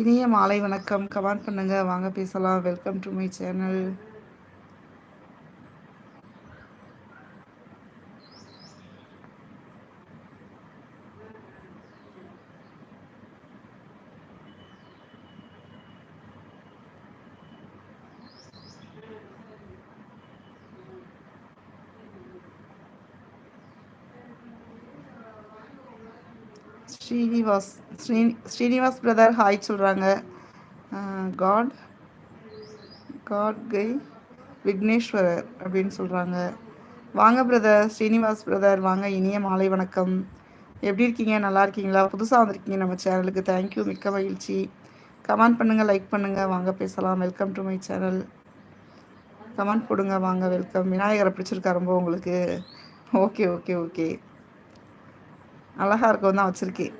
இனிய மாலை வணக்கம். கமெண்ட் பண்ணுங்க. வாங்க பேசலாம். Welcome to my channel Srinivas Sri Srinivas brother hi சொல்கிறாங்க காட் காட் கை விக்னேஸ்வரர் அப்படின்னு சொல்கிறாங்க வாங்க பிரதர் ஸ்ரீனிவாஸ் பிரதர் வாங்க இனிய மாலை வணக்கம். எப்படி இருக்கீங்க? நல்லா இருக்கீங்களா? புதுசாக வந்திருக்கீங்க நம்ம சேனலுக்கு தேங்க்யூ மிக்க மகிழ்ச்சி. கமெண்ட் பண்ணுங்கள் லைக் பண்ணுங்கள் வாங்க பேசலாம். Welcome to my channel comment போடுங்க வாங்க வெல்கம் விநாயகரை பிடிச்சிருக்கா ரொம்ப உங்களுக்கு? ஓகே ஓகே ஓகே அழகாக இருக்கும் தான் வச்சுருக்கேன்.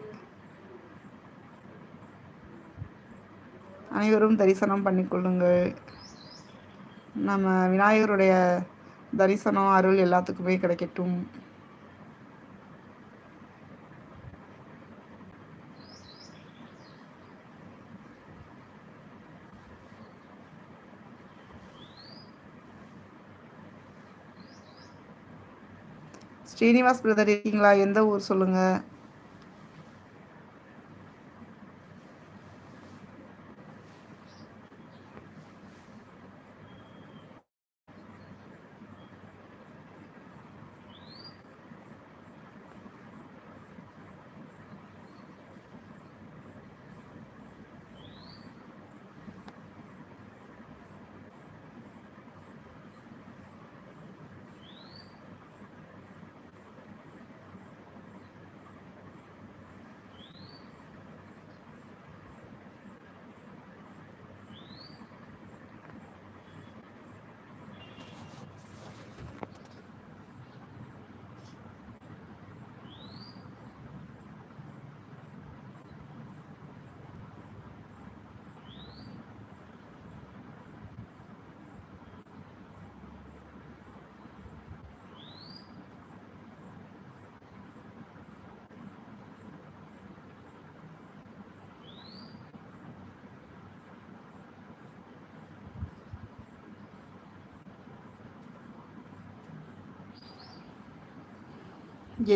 அனைவரும் தரிசனம் பண்ணிக்கொள்ளுங்கள் நம்ம விநாயகருடைய தரிசனம் அருள் எல்லாத்துக்குமே கிடைக்கட்டும். ஸ்ரீனிவாஸ் பிரதர் இருக்கீங்களா? எந்த ஊர் சொல்லுங்கள்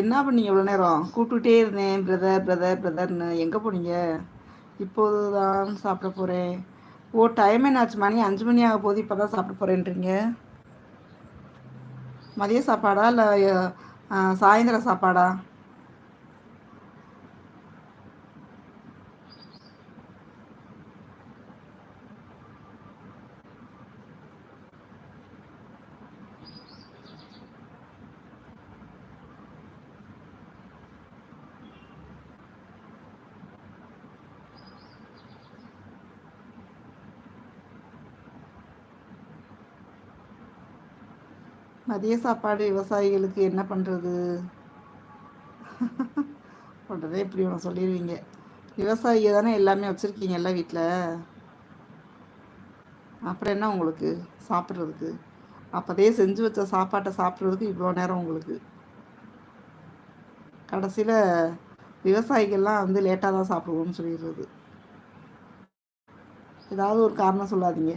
என்ன பண்ணீங்க இவ்வளோ நேரம்? கூப்பிட்டுட்டே இருந்தேன் பிரதர் பிரதர் பிரதர்னு எங்கே போனீங்க? இப்போது தான் சாப்பிட போகிறேன் ஓ டைம் என்னாச்சு மணி அஞ்சு மணி ஆக போது இப்போ தான் சாப்பிட போகிறேன்றீங்க மதிய சாப்பாடா இல்லை சாயந்தர சாப்பாடா? மதிய சாப்பாடு விவசாயிகளுக்கு என்ன பண்ணுறது உடனே இப்படி ஒன்று சொல்லிடுவீங்க விவசாயிகள் தானே எல்லாமே வச்சுருக்கீங்கல்ல வீட்டில் அப்புறம் என்ன உங்களுக்கு சாப்பிட்றதுக்கு? அப்போதே செஞ்சு வச்ச சாப்பாட்டை சாப்பிட்றதுக்கு இவ்வளோ நேரம் உங்களுக்கு? கடைசியில் விவசாயிகள்லாம் வந்து லேட்டாக தான் சாப்பிடுவோம்னு சொல்லிடுறது. ஏதாவது ஒரு காரணம் சொல்லாதீங்க.